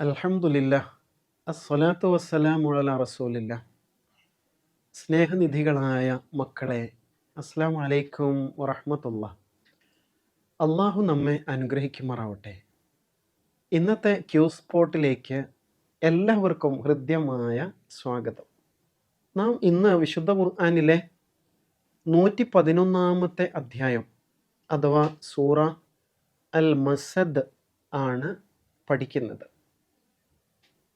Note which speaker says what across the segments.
Speaker 1: അൽഹംദുലില്ല അസ്സലാത്തു വസ്സലാമു അലാ റസൂലില്ല. സ്നേഹനിധികളായ മക്കളെ അസ്സാം വലൈക്കും വറഹമത്തുള്ള. അള്ളാഹു നമ്മെ അനുഗ്രഹിക്കുമാറാവട്ടെ. ഇന്നത്തെ ക്യൂ സ്പോട്ടിലേക്ക് എല്ലാവർക്കും ഹൃദ്യമായ സ്വാഗതം. നാം ഇന്ന് വിശുദ്ധ ഖുർആാനിലെ നൂറ്റി പതിനൊന്നാമത്തെ അധ്യായം അഥവാ സൂറ അൽ മസദ് ആണ് പഠിക്കുന്നത്.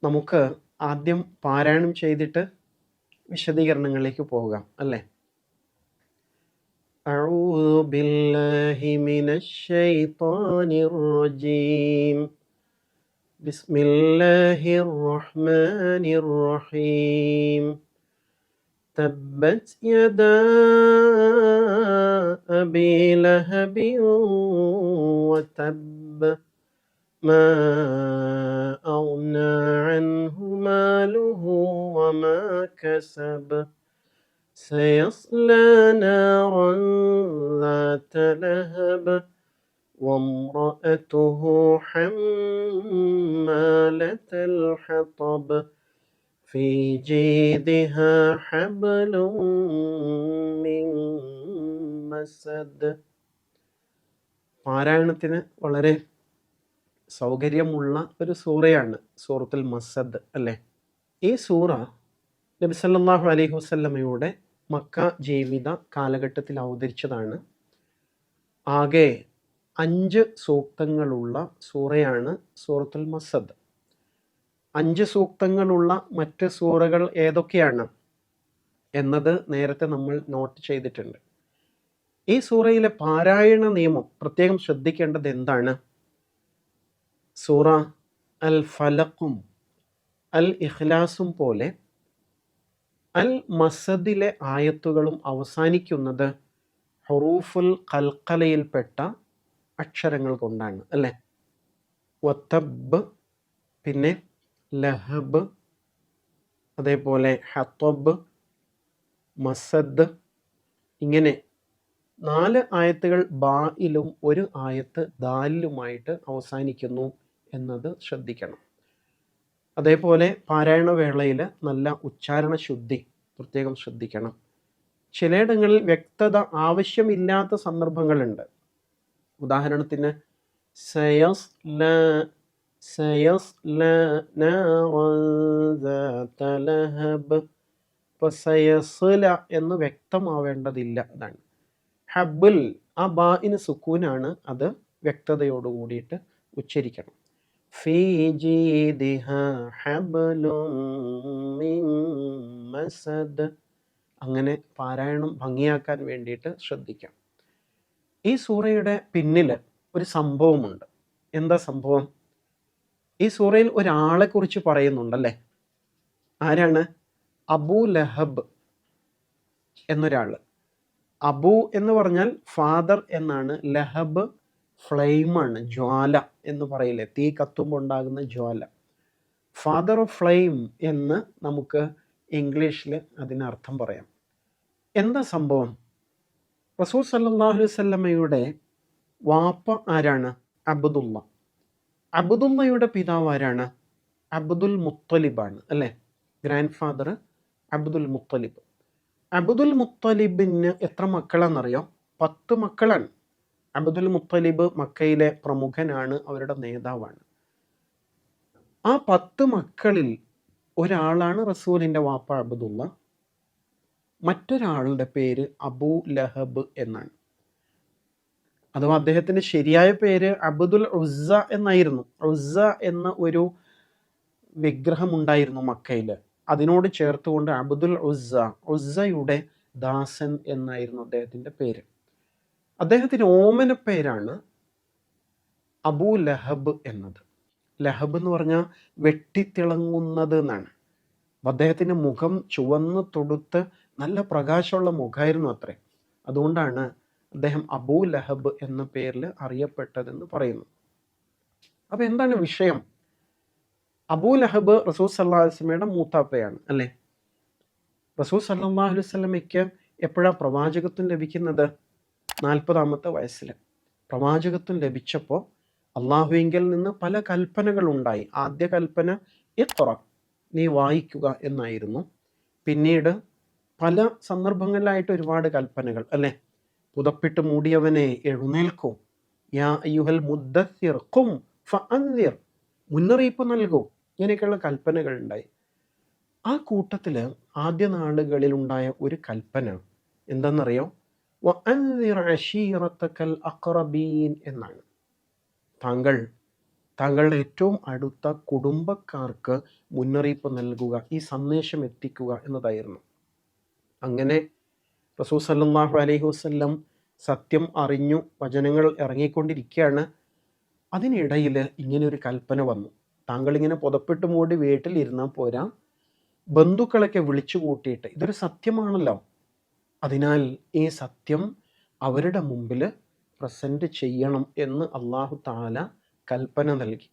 Speaker 1: നമുക്ക് ആദ്യം പാരായണം ചെയ്തിട്ട് വിശദീകരണങ്ങളിലേക്ക് പോകാം അല്ലേ أعوذ بالله من الشيطان الرجيم بسم الله الرحمن الرحيم تبت يدا أبي لهب وتب ما أغنى عنه ماله وما كسب سيصلى نارا ذات لهب وامرأته حمالة الحطب في جيدها حبل من مسد പാരായണത്തിന് വളരെ സൗകര്യമുള്ള ഒരു സൂറയാണ് സൂറത്തുൽ മസദ് അല്ലേ? ഈ സൂറ നബി സല്ലാഹു അലൈഹി വസല്ലമയുടെ മക്ക ജീവിത കാലഘട്ടത്തിൽ അവതരിച്ചതാണ്. ആകെ അഞ്ച് സൂക്തങ്ങളുള്ള സൂറയാണ് സൂറത്തുൽ മസദ് അഞ്ച് സൂക്തങ്ങളുള്ള മറ്റ് സൂറകൾ ഏതൊക്കെയാണ് എന്നത് നേരത്തെ നമ്മൾ നോട്ട് ചെയ്തിട്ടുണ്ട്. ഈ സൂറയിലെ പാരായണ നിയമം പ്രത്യേകം ശ്രദ്ധിക്കേണ്ടത് എന്താണ്? സൂറ അൽ ഫലക്കും അൽ ഇഖ്ലാസും പോലെ അൽ മസദിലെ ആയത്തുകളും അവസാനിക്കുന്നത് ഹറൂഫുൽ കൽക്കലയിൽപ്പെട്ട അക്ഷരങ്ങൾ കൊണ്ടാണ് അല്ലേ? വത്തബ് പിന്നെ ലഹബ് അതേപോലെ ഹത്തബ് മസദ് ഇങ്ങനെ നാല് ആയത്തുകൾ ബായിലും ഒരു ആയത്ത് ദാലിലുമായിട്ട് അവസാനിക്കുന്നു. എന്നത് ശ്രദ്ധിക്കണം. അതേപോലെ പാരായണ വേളയിൽ നല്ല ഉച്ചാരണ ശുദ്ധി പ്രത്യേകം ശ്രദ്ധിക്കണം. ചിലയിടങ്ങളിൽ വ്യക്തത ആവശ്യമില്ലാത്ത സന്ദർഭങ്ങളുണ്ട്. ഉദാഹരണത്തിന് സയസ് ല സയസ് ല ലഹബ് ഇപ്പോൾ സയസ്ല എന്ന് വ്യക്തമാവേണ്ടതില്ല അതാണ് ഹബ്ബുൽ ആ ബാഇന് സുക്കൂനാണ് അത് വ്യക്തതയോട് കൂടിയിട്ട് ഉച്ചരിക്കണം. ഫീ جيدها ഹബ്ലും മിൻ مسد. അങ്ങനെ പാരായണം ഭംഗിയാക്കാൻ വേണ്ടിയിട്ട് ശ്രദ്ധിക്കാം. ഈ സൂറയുടെ പിന്നിൽ ഒരു സംഭവമുണ്ട്. എന്താ സംഭവം? ഈ സൂറയിൽ ഒരാളെ കുറിച്ച് പറയുന്നുണ്ടല്ലേ? ആരാണ്? അബൂ ലഹബ് എന്നൊരാൾ അബു എന്ന് പറഞ്ഞാൽ ഫാദർ എന്നാണ്. ലഹബ് ഫ്ലെയിമാണ് ജ്വാല. എന്ന് പറയില്ലേ? തീ കത്തുമ്പോൾ ഉണ്ടാകുന്ന ജ്വാല. ഫാദർ ഓഫ് ഫ്ലെയിം എന്ന് നമുക്ക് ഇംഗ്ലീഷിൽ അതിനർത്ഥം പറയാം. എന്താ സംഭവം? റസൂൽ സല്ലാഹു വല്ലമയുടെ വാപ്പ ആരാണ്? അബ്ദുള്ള. അബ്ദുള്ളയുടെ പിതാവ് ആരാണ്? അബ്ദുൽ മുത്തലിബാണ് അല്ലേ? Grandfather Abdul Muttalib. അബ്ദുൽ മുത്തലിബിന് എത്ര മക്കളാണെന്നറിയോ പത്ത് മക്കളാണ്. അബ്ദുൽ മുത്തലിബ് മക്കയിലെ പ്രമുഖനാണ് അവരുടെ നേതാവാണ്. ആ പത്ത് മക്കളിൽ ഒരാളാണ് റസൂലിന്റെ വാപ്പ അബ്ദുള്ള. മറ്റൊരാളുടെ പേര് അബൂ ലഹബ് എന്നാണ്. അഥവാ അദ്ദേഹത്തിന്റെ ശരിയായ പേര് അബ്ദുൽ ഉസ്സ എന്നായിരുന്നു. ഉസ്സ എന്ന ഒരു വിഗ്രഹമുണ്ടായിരുന്നു മക്കയിൽ അതിനോട് ചേർത്തുകൊണ്ട് അബ്ദുൽ ഉസ്സ ഉസ്സയുടെ ദാസൻ എന്നായിരുന്നു അദ്ദേഹത്തിന്റെ പേര്. അദ്ദേഹത്തിന് ഓമന പേരാണ് അബൂ ലഹബ് എന്നത്. ലഹബ് എന്ന് പറഞ്ഞാൽ വെട്ടിത്തിളങ്ങുന്നത് എന്നാണ്. അദ്ദേഹത്തിന്റെ മുഖം ചുവന്ന് തൊടുത്ത് നല്ല പ്രകാശമുള്ള മുഖമായിരുന്നു അത്രേ. അതുകൊണ്ടാണ് അദ്ദേഹം അബൂ ലഹബ് എന്ന പേരിൽ അറിയപ്പെട്ടതെന്ന് പറയുന്നു. അപ്പം എന്താണ് വിഷയം? അബൂ ലഹബ് റസൂൽ സല്ലാ വസ്ലമയുടെ മൂത്താപ്പയാണ് അല്ലേ? റസൂൽ സല്ലാ വസ്ലമയ്ക്ക് എപ്പോഴാണ് പ്രവാചകത്വം ലഭിക്കുന്നത്? നാൽപ്പതാമത്തെ വയസ്സിൽ പ്രവാചകത്വം ലഭിച്ചപ്പോൾ അള്ളാഹുവിങ്കിൽ നിന്ന് പല കൽപ്പനകൾ ഉണ്ടായി. ആദ്യ കൽപ്പന എത്ര? നീ വായിക്കുക എന്നായിരുന്നു. പിന്നീട് പല സന്ദർഭങ്ങളിലായിട്ട് ഒരുപാട് കൽപ്പനകൾ. അല്ലേ? പുതപ്പിട്ട് മൂടിയവനെ എഴുന്നേൽക്കും. യാ അയ്യുഹൽ ഫഅൻദിർ മുന്നറിയിപ്പ് നൽകൂ. ഇങ്ങനെയൊക്കെയുള്ള കൽപ്പനകൾ ഉണ്ടായി. ആ കൂട്ടത്തിൽ ആദ്യ നാളുകളിൽ ഉണ്ടായ ഒരു കൽപ്പന എന്താണെന്നറിയോ അഖറബീൻ എന്നാണ്. താങ്കൾ താങ്കളുടെ ഏറ്റവും അടുത്ത കുടുംബക്കാർക്ക് മുന്നറിയിപ്പ് നൽകുക ഈ സന്ദേശം എത്തിക്കുക എന്നതായിരുന്നു. അങ്ങനെ റസൂൽ സല്ലല്ലാഹു അലൈഹി വസല്ലം സത്യം അറിഞ്ഞു വചനങ്ങൾ ഇറങ്ങിക്കൊണ്ടിരിക്കുകയാണ്. അതിനിടയിൽ ഇങ്ങനെ ഒരു കൽപ്പന വന്നു. താങ്കൾ ഇങ്ങനെ പുതപ്പിട്ട് മൂടി വീട്ടിലിരുന്നാൽ പോരാ ബന്ധുക്കളൊക്കെ വിളിച്ചു കൂട്ടിയിട്ട് ഇതൊരു സത്യമാണല്ലോ. അതിനാൽ ഈ സത്യം അവരുടെ മുമ്പിൽ പ്രസന്റ് ചെയ്യണം എന്ന് അള്ളാഹു താല കൽപ്പന നൽകി.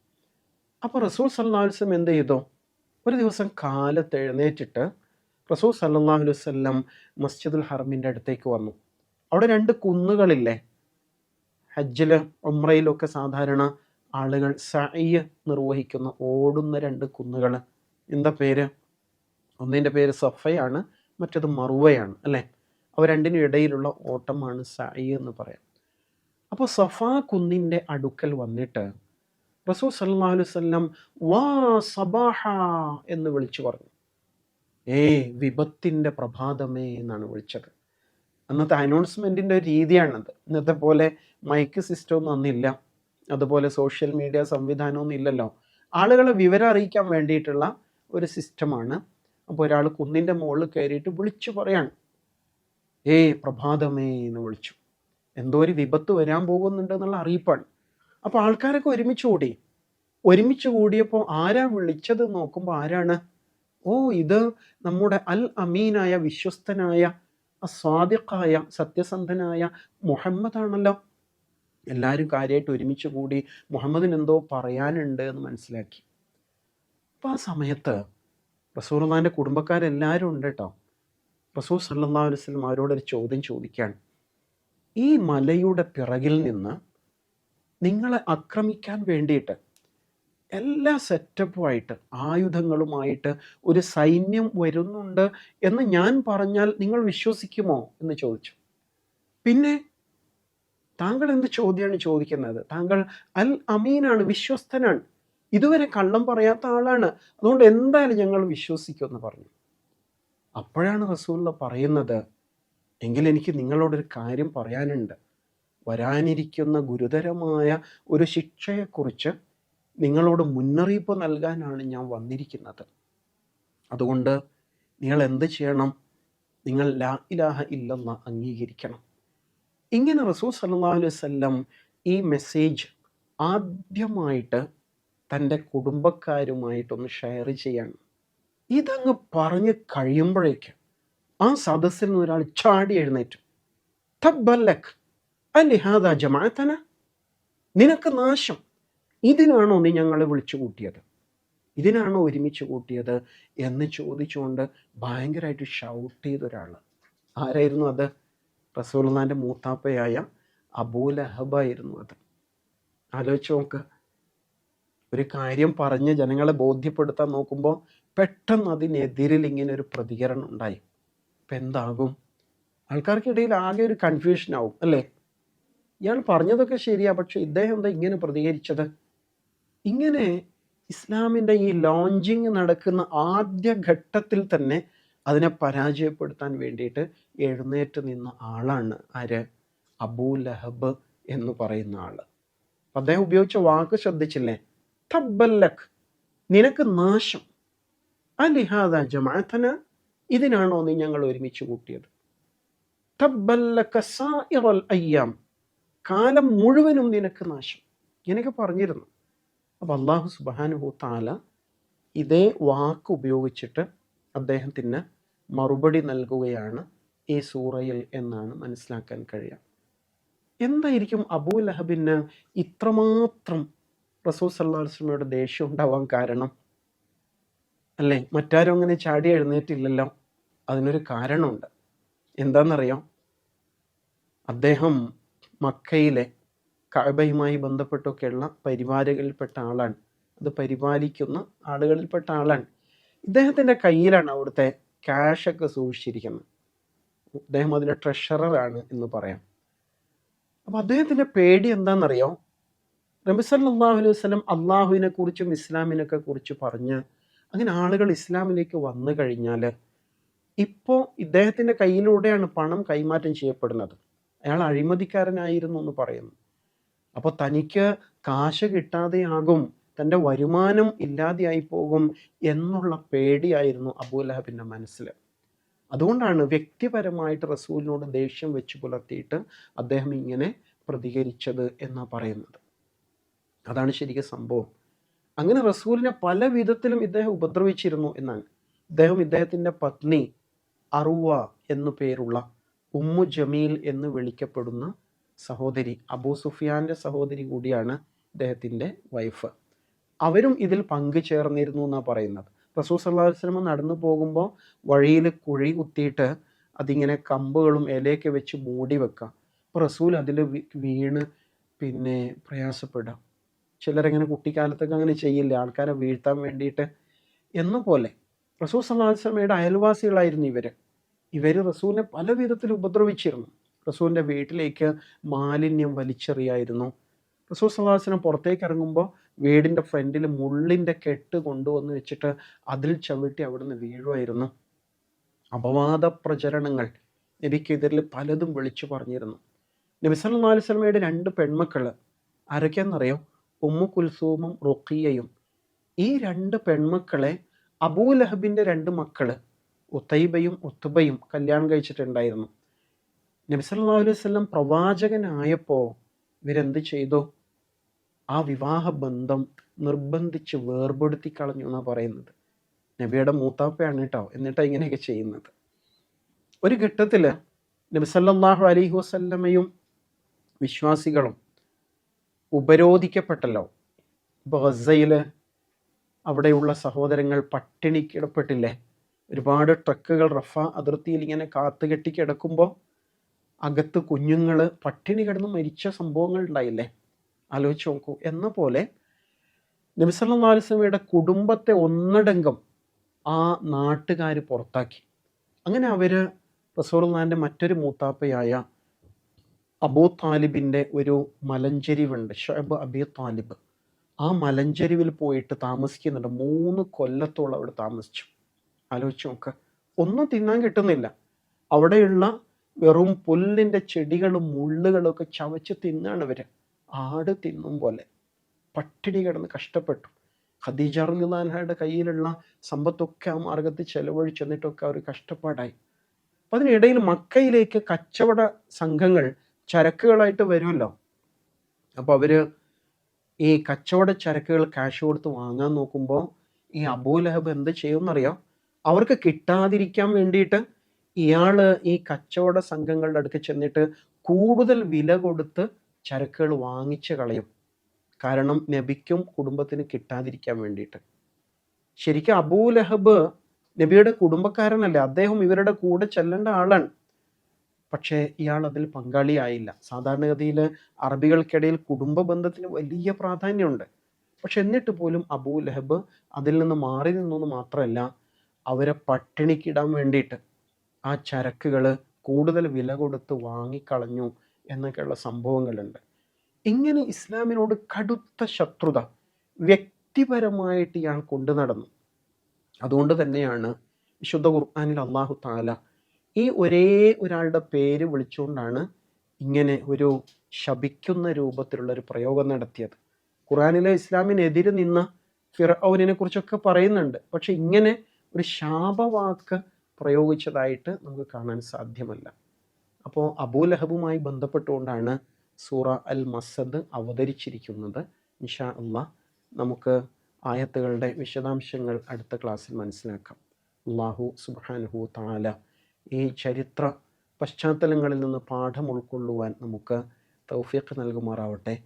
Speaker 1: അപ്പോൾ റസൂൽ സല്ലാസ്ലം എന്ത് ചെയ്തു? ഒരു ദിവസം കാലത്ത് എഴുന്നേറ്റിട്ട് റസൂൽ സല്ലല്ലാഹു അലുവല്ലം മസ്ജിദുൽ ഹറമിന്റെ അടുത്തേക്ക് വന്നു. അവിടെ രണ്ട് കുന്നുകളില്ലേ? ഹജ്ജിൽ ഉമ്രയിലൊക്കെ സാധാരണ ആളുകൾ സയ്യ് നിർവഹിക്കുന്ന ഓടുന്ന രണ്ട് കുന്നുകൾ എന്താ പേര്? ഒന്നിന്റെ പേര് സഫയാണ് മറ്റേത് മറുവയാണ് അല്ലേ? അവ രണ്ടിനും ഇടയിലുള്ള ഓട്ടമാണ് സായി എന്ന് പറയാം. അപ്പോൾ സഫാ കുന്നിന്റെ അടുക്കൽ വന്നിട്ട് റസൂൽ സല്ലല്ലാഹു അലൈഹി വസല്ലം വാ സബാഹ എന്ന് വിളിച്ചു പറഞ്ഞു. ഏ വിപത്തിന്റെ പ്രഭാതമേ എന്നാണ് വിളിച്ചത്. അന്നത്തെ അനൗൺസ്മെന്റിന്റെ രീതിയാണത്. ഇന്നത്തെ പോലെ മൈക്ക് സിസ്റ്റം അന്നില്ല. അതുപോലെ സോഷ്യൽ മീഡിയ സംവിധാനമൊന്നും ഇല്ലല്ലോ. ആളുകളെ വിവരം അറിയിക്കാൻ വേണ്ടിയിട്ടുള്ള ഒരു സിസ്റ്റമാണ് അപ്പോൾ ഒരാൾ കുന്നിന്റെ മുകളിൽ കയറിയിട്ട് വിളിച്ചു പറയാണ്. ഏ പ്രഭാതമേ എന്ന് വിളിച്ചു. എന്തോ ഒരു വിപത്ത് വരാൻ പോകുന്നുണ്ട് എന്നുള്ള അറിയിപ്പാണ്. അപ്പോൾ ആൾക്കാരൊക്കെ ഒരുമിച്ച് കൂടി. ഒരുമിച്ച് കൂടിയപ്പോൾ ആരാ വിളിച്ചത് നോക്കുമ്പോൾ ആരാണ്? ഓ ഇത് നമ്മുടെ അൽ അമീനായ വിശ്വസ്തനായ സ്വാദിഖായ സത്യസന്ധനായ മുഹമ്മദാണല്ലോ എല്ലാവരും കാര്യമായിട്ട് ഒരുമിച്ച് കൂടി മുഹമ്മദിന് എന്തോ പറയാനുണ്ട് എന്ന് മനസ്സിലാക്കി. അപ്പോൾ ആ സമയത്ത് റസൂർദാന്റെ കുടുംബക്കാരെല്ലാവരും ഉണ്ട് കേട്ടോ റസൂൽ സല്ലാ വസ്ലം അവരോടൊരു ചോദ്യം ചോദിക്കുകയാണ്. ഈ മലയുടെ പിറകിൽ നിന്ന് നിങ്ങളെ ആക്രമിക്കാൻ വേണ്ടിയിട്ട് എല്ലാ സെറ്റപ്പുമായിട്ട് ആയുധങ്ങളുമായിട്ട് ഒരു സൈന്യം വരുന്നുണ്ട് എന്ന് ഞാൻ പറഞ്ഞാൽ നിങ്ങൾ വിശ്വസിക്കുമോ എന്ന് ചോദിച്ചു. പിന്നെ താങ്കൾ എന്ത് ചോദ്യമാണ് ചോദിക്കുന്നത്? താങ്കൾ അൽ അമീനാണ് വിശ്വസ്തനാണ്. ഇതുവരെ കള്ളം പറയാത്ത ആളാണ്. അതുകൊണ്ട് എന്തായാലും ഞങ്ങൾ വിശ്വസിക്കുമെന്ന് പറഞ്ഞു. അപ്പോഴാണ് റസൂല്ല പറയുന്നത് എങ്കിൽ എനിക്ക് നിങ്ങളോടൊരു കാര്യം പറയാനുണ്ട്. വരാനിരിക്കുന്ന ഗുരുതരമായ ഒരു ശിക്ഷയെക്കുറിച്ച് നിങ്ങളോട് മുന്നറിയിപ്പ് നൽകാനാണ് ഞാൻ വന്നിരിക്കുന്നത്. അതുകൊണ്ട് നിങ്ങൾ എന്ത് ചെയ്യണം? നിങ്ങൾ ലാ ഇലാഹ ഇല്ലെന്ന് അംഗീകരിക്കണം. ഇങ്ങനെ റസൂൽ സല്ലാ അലൈഹി വസല്ലം ഈ മെസ്സേജ് ആദ്യമായിട്ട് തന്റെ കുടുംബക്കാരുമായിട്ടൊന്ന് ഷെയർ ചെയ്യാണ്. ഇതങ്ങ് പറഞ്ഞ് കഴിയുമ്പോഴേക്ക് ആ സദസ്സിൽ നിന്ന് ഒരാൾ ചാടി എഴുന്നേറ്റു. തബ്ബല്ലക് അലിഹാദ ജമാഅത്തന? നിനക്ക് നാശം. ഇതിനാണോ നീ ഞങ്ങളെ വിളിച്ചു കൂട്ടിയത്? ഇതിനാണോ ഒരുമിച്ച് കൂട്ടിയത്? എന്ന് ചോദിച്ചുകൊണ്ട് ഭയങ്കരമായിട്ട് ഷൗട്ട് ചെയ്ത ഒരാൾ ആരായിരുന്നു അത്? റസൂൽന്നാന്റെ മൂത്താപ്പയായ അബൂലഹബായിരുന്നു അത്. ആലോചിച്ച് നോക്ക്. ഒരു കാര്യം പറഞ്ഞ് ജനങ്ങളെ ബോധ്യപ്പെടുത്താൻ നോക്കുമ്പോൾ പെട്ടെന്ന് അതിനെതിരിൽ ഇങ്ങനെ ഒരു പ്രതികരണം ഉണ്ടായി. ഇപ്പം എന്താകും? ആൾക്കാർക്കിടയിൽ ആകെ ഒരു കൺഫ്യൂഷൻ ആവും അല്ലേ? ഇയാൾ പറഞ്ഞതൊക്കെ ശരിയാ പക്ഷെ ഇദ്ദേഹം എന്താ ഇങ്ങനെ പ്രതികരിച്ചത്? ഇങ്ങനെ ഇസ്ലാമിന്റെ ഈ ലോഞ്ചിങ് നടക്കുന്ന ആദ്യ ഘട്ടത്തിൽ തന്നെ അതിനെ പരാജയപ്പെടുത്താൻ വേണ്ടിയിട്ട് എഴുന്നേറ്റ് നിന്ന ആളാണ് ആര്? അബൂ ലഹബ് എന്ന് പറയുന്ന ആൾ അദ്ദേഹം ഉപയോഗിച്ച വാക്ക് ശ്രദ്ധിച്ചില്ലേ? തബ്ബല്ലഖ് നിനക്ക് നാശം. അലിഹാദ ജമാഅത്തന ഇതിനാണോ നീ ഞങ്ങൾ ഒരുമിച്ച് കൂട്ടിയത്? അയ്യാം. കാലം മുഴുവനും നിനക്ക് നാശം. ഇങ്ങനെയൊക്കെ പറഞ്ഞിരുന്നു. അപ്പം അള്ളാഹു സുബാനുഹു താല ഇതേ വാക്ക് ഉപയോഗിച്ചിട്ട് അദ്ദേഹത്തിന് മറുപടി നൽകുകയാണ് ഈ സൂറയിൽ എന്നാണ് മനസ്സിലാക്കാൻ കഴിയുക. എന്തായിരിക്കും അബൂ ലഹബിന് ഇത്രമാത്രം റസൂൽ സല്ലാ ദേഷ്യം ഉണ്ടാവാൻ കാരണം? അല്ലേ? മറ്റാരും അങ്ങനെ ചാടി എഴുന്നേറ്റില്ലല്ലോ. അതിനൊരു കാരണമുണ്ട്. എന്താണെന്നറിയാം അദ്ദേഹം മക്കയിലെ കഅബയുമായി ബന്ധപ്പെട്ടൊക്കെയുള്ള പരിപാലികളിൽപ്പെട്ട ആളാണ്. അത് പരിപാലിക്കുന്ന ആളുകളിൽപ്പെട്ട ആളാണ്. ഇദ്ദേഹത്തിന്റെ കയ്യിലാണ് അവിടുത്തെ ക്യാഷൊക്കെ സൂക്ഷിച്ചിരിക്കുന്നത്. അദ്ദേഹം അതിന്റെ ട്രഷററാണ് എന്ന് പറയാം. അപ്പോൾ അദ്ദേഹത്തിന്റെ പേടി എന്താണെന്നറിയോ നബി അലൈഹി വസല്ലം അള്ളാഹുവിനെ കുറിച്ചും ഇസ്ലാമിനൊക്കെ കുറിച്ച് പറഞ്ഞ് അങ്ങനെ ആളുകൾ ഇസ്ലാമിലേക്ക് വന്നു കഴിഞ്ഞാൽ ഇപ്പോൾ ഇദ്ദേഹത്തിന്റെ കയ്യിലൂടെയാണ് പണം കൈമാറ്റം ചെയ്യപ്പെടുന്നത്. അയാൾ അഴിമതിക്കാരനായിരുന്നു എന്ന് പറയുന്നു. അപ്പോൾ തനിക്ക് കാശ് കിട്ടാതെയാകും തന്റെ വരുമാനം ഇല്ലാതെയായി പോകും എന്നുള്ള പേടിയായിരുന്നു അബൂലഹബിന്റെ മനസ്സിൽ അതുകൊണ്ടാണ് വ്യക്തിപരമായിട്ട് റസൂലിനോട് ദേഷ്യം വെച്ച് പുലർത്തിയിട്ട് അദ്ദേഹം ഇങ്ങനെ പ്രതികരിച്ചത് എന്നാണ് പറയുന്നത്. അതാണ് ശരിക്കും സംഭവം. അങ്ങനെ റസൂലിനെ പല വിധത്തിലും ഇദ്ദേഹം ഉപദ്രവിച്ചിരുന്നു എന്നാണ്. ഇദ്ദേഹം ഇദ്ദേഹത്തിന്റെ പത്നി അറുവ എന്നു പേരുള്ള ഉമ്മു ജമീൽ എന്ന് വിളിക്കപ്പെടുന്ന സഹോദരി അബൂ സുഫിയാന്റെ സഹോദരി കൂടിയാണ് ഇദ്ദേഹത്തിന്റെ വൈഫ്. അവരും ഇതിൽ പങ്കു ചേർന്നിരുന്നു എന്നാണ് പറയുന്നത്. റസൂൽ സല്ലാ വസ്ലമ നടന്നു പോകുമ്പോൾ വഴിയിൽ കുഴി കുത്തിയിട്ട് അതിങ്ങനെ കമ്പുകളും ഇലയൊക്കെ വെച്ച് മൂടി വെക്കാം അപ്പോൾ റസൂൽ അതിൽ വീണ് പിന്നെ പ്രയാസപ്പെടാം ചിലരങ്ങനെ കുട്ടിക്കാലത്തൊക്കെ അങ്ങനെ ചെയ്യില്ല? ആൾക്കാരെ വീഴ്ത്താൻ വേണ്ടിയിട്ട്. എന്ന പോലെ റസൂൽ സല്ലാ വസ്ലമയുടെ അയൽവാസികളായിരുന്നു ഇവർ ഇവർ റസൂലിനെ പല വിധത്തിൽ ഉപദ്രവിച്ചിരുന്നു. റസൂലിന്റെ വീട്ടിലേക്ക് മാലിന്യം വലിച്ചെറിയായിരുന്നു. റസൂൽ സല്ലാസ്ലം പുറത്തേക്ക് ഇറങ്ങുമ്പോൾ വീടിന്റെ ഫ്രണ്ടിൽ മുള്ളിന്റെ കെട്ട് കൊണ്ടുവന്ന് വെച്ചിട്ട് അതിൽ ചവിട്ടി അവിടുന്ന് വീഴുമായിരുന്നു. അപവാദ പ്രചരണങ്ങൾ നബിക്കെതിരിൽ പലതും വിളിച്ചു പറഞ്ഞിരുന്നു. നബി സല്ലാ അലൈഹി സ്വലമയുടെ രണ്ട് പെൺമക്കൾ ആരൊക്കെയെന്നറിയോ ഉമ്മു കുൽസൂമും റുക്കിയയും ഈ രണ്ട് പെൺമക്കളെ അബൂലഹബിന്റെ രണ്ട് മക്കൾ ഉത്തൈബയും ഉത്തുബയും കല്യാണം കഴിച്ചിട്ടുണ്ടായിരുന്നു. നബി സല്ലാ അലൈഹി സ്വലം പ്രവാചകനായപ്പോൾ ഇവരെന്ത് ചെയ്തു? ആ വിവാഹ ബന്ധം നിർബന്ധിച്ച് വേർപെടുത്തി കളഞ്ഞു എന്നാണ് പറയുന്നത്. നബിയുടെ മൂത്താപ്പയാണ് കേട്ടോ എന്നിട്ടാണ് ഇങ്ങനെയൊക്കെ ചെയ്യുന്നത്. ഒരു ഘട്ടത്തിൽ നബി സല്ലാഹു അലൈഹി വസല്ലമയും വിശ്വാസികളും ഉപരോധിക്കപ്പെട്ടല്ലോ. ഇപ്പോൾ ഗസയിൽ അവിടെയുള്ള സഹോദരങ്ങൾ പട്ടിണിക്കിടപ്പെട്ടില്ലേ ഒരുപാട് ട്രക്കുകൾ റഫ അതിർത്തിയിൽ ഇങ്ങനെ കാത്തുകെട്ടി കിടക്കുമ്പോൾ അകത്ത് കുഞ്ഞുങ്ങൾ പട്ടിണി കിടന്ന് മരിച്ച സംഭവങ്ങൾ ഉണ്ടായില്ലേ? ആലോചിച്ച് നോക്കൂ. എന്ന പോലെ നബിസല്ലാ കുടുംബത്തെ ഒന്നടങ്കം ആ നാട്ടുകാർ പുറത്താക്കി. അങ്ങനെ അവർ റസൂർഖാന്റെ മറ്റൊരു മൂത്താപ്പയായ അബൂ താലിബിന്റെ ഒരു മലഞ്ചെരിവുണ്ട്. ഷൊയബ് അബി താലിബ്. ആ മലഞ്ചെരിവിൽ പോയിട്ട് താമസിക്കുന്നുണ്ട്. മൂന്ന് കൊല്ലത്തോളം അവിടെ താമസിച്ചു. ആലോചിച്ച് നോക്ക്. ഒന്നും തിന്നാൻ കിട്ടുന്നില്ല. അവിടെയുള്ള വെറും പുല്ലിന്റെ ചെടികളും മുള്ളുകളും ഒക്കെ ചവച്ച് തിന്നാണ് ഇവർ ആട് തിന്നും പോലെ. പട്ടിണി കിടന്ന് കഷ്ടപ്പെട്ടു. ഖദീജ കയ്യിലുള്ള സമ്പത്തൊക്കെ ആ മാർഗത്തിൽ ചെലവഴിച്ചെന്നിട്ടൊക്കെ അവർ കഷ്ടപ്പാടായി. അപ്പം അതിനിടയിൽ മക്കയിലേക്ക് കച്ചവട സംഘങ്ങൾ ചരക്കുകളായിട്ട് വരുമല്ലോ. അപ്പോൾ അവർ ഈ കച്ചവട ചരക്കുകൾ ക്യാഷ് കൊടുത്ത് വാങ്ങാൻ നോക്കുമ്പോൾ ഈ അബൂലഹബ് എന്ത് ചെയ്യുമെന്നറിയാം? അവർക്ക് കിട്ടാതിരിക്കാൻ വേണ്ടിയിട്ട് ഇയാൾ ഈ കച്ചവട സംഘങ്ങളുടെ അടുത്ത് ചെന്നിട്ട് കൂടുതൽ വില കൊടുത്ത് ചരക്കുകൾ വാങ്ങിച്ച് കളയും. കാരണം നബിക്കും കുടുംബത്തിന് കിട്ടാതിരിക്കാൻ വേണ്ടിയിട്ട്. ശരിക്കും അബൂലഹബ് നബിയുടെ കുടുംബക്കാരനല്ലേ? അദ്ദേഹം ഇവരുടെ കൂടെ ചെല്ലേണ്ട ആളാണ്. പക്ഷേ ഇയാൾ അതിൽ പങ്കാളിയായില്ല. സാധാരണഗതിയിൽ അറബികൾക്കിടയിൽ കുടുംബ ബന്ധത്തിന് വലിയ പ്രാധാന്യമുണ്ട്. പക്ഷെ എന്നിട്ട് പോലും അബൂ ലഹബ് അതിൽ നിന്ന് മാറി നിന്നു മാത്രമല്ല അവരെ പട്ടിണിക്കിടാൻ വേണ്ടിയിട്ട് ആ ചരക്കുകൾ കൂടുതൽ വില കൊടുത്ത് വാങ്ങിക്കളഞ്ഞു എന്നൊക്കെയുള്ള സംഭവങ്ങളുണ്ട്. ഇങ്ങനെ ഇസ്ലാമിനോട് കടുത്ത ശത്രുത വ്യക്തിപരമായിട്ട് ഇയാൾ കൊണ്ടു നടന്നു അതുകൊണ്ട് തന്നെയാണ് വിശുദ്ധ ഖുർആാനിൽ അള്ളാഹു താല ഈ ഒരേ ഒരാളുടെ പേര് വിളിച്ചുകൊണ്ടാണ് ഇങ്ങനെ ഒരു ശപിക്കുന്ന രൂപത്തിലുള്ള ഒരു പ്രയോഗം നടത്തിയത്. ഖുറാനിലെ ഇസ്ലാമിനെതിരെ നിന്ന ഫിറൌനെ കുറിച്ചൊക്കെ പറയുന്നുണ്ട്. പക്ഷെ ഇങ്ങനെ ഒരു ശാപവാക്ക് പ്രയോഗിച്ചതായിട്ട് നമുക്ക് കാണാൻ സാധ്യമല്ല. അപ്പോൾ അബൂലഹബുമായി ബന്ധപ്പെട്ടുകൊണ്ടാണ് സൂറ അൽ മസദ് അവതരിച്ചിരിക്കുന്നത്. ഇൻഷാ അള്ളാഹ് നമുക്ക് ആയത്തുകളുടെ വിശദാംശങ്ങൾ അടുത്ത ക്ലാസ്സിൽ മനസ്സിലാക്കാം. അള്ളാഹു സുബാനുഹു താല ഈ ചരിത്ര പശ്ചാത്തലങ്ങളിൽ നിന്ന് പാഠം ഉൾക്കൊള്ളുവാൻ നമുക്ക് തൗഫീഖ് നൽകുമാറാവട്ടെ.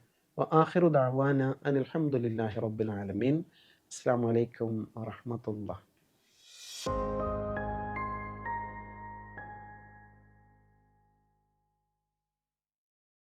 Speaker 1: ആഹിറു ദാവാന അനിൽഹമുല്ലാഹി റബ്ബുൽ ആലമീൻ. അസ്സാം വലൈക്കും വാഹമത്തുള്ള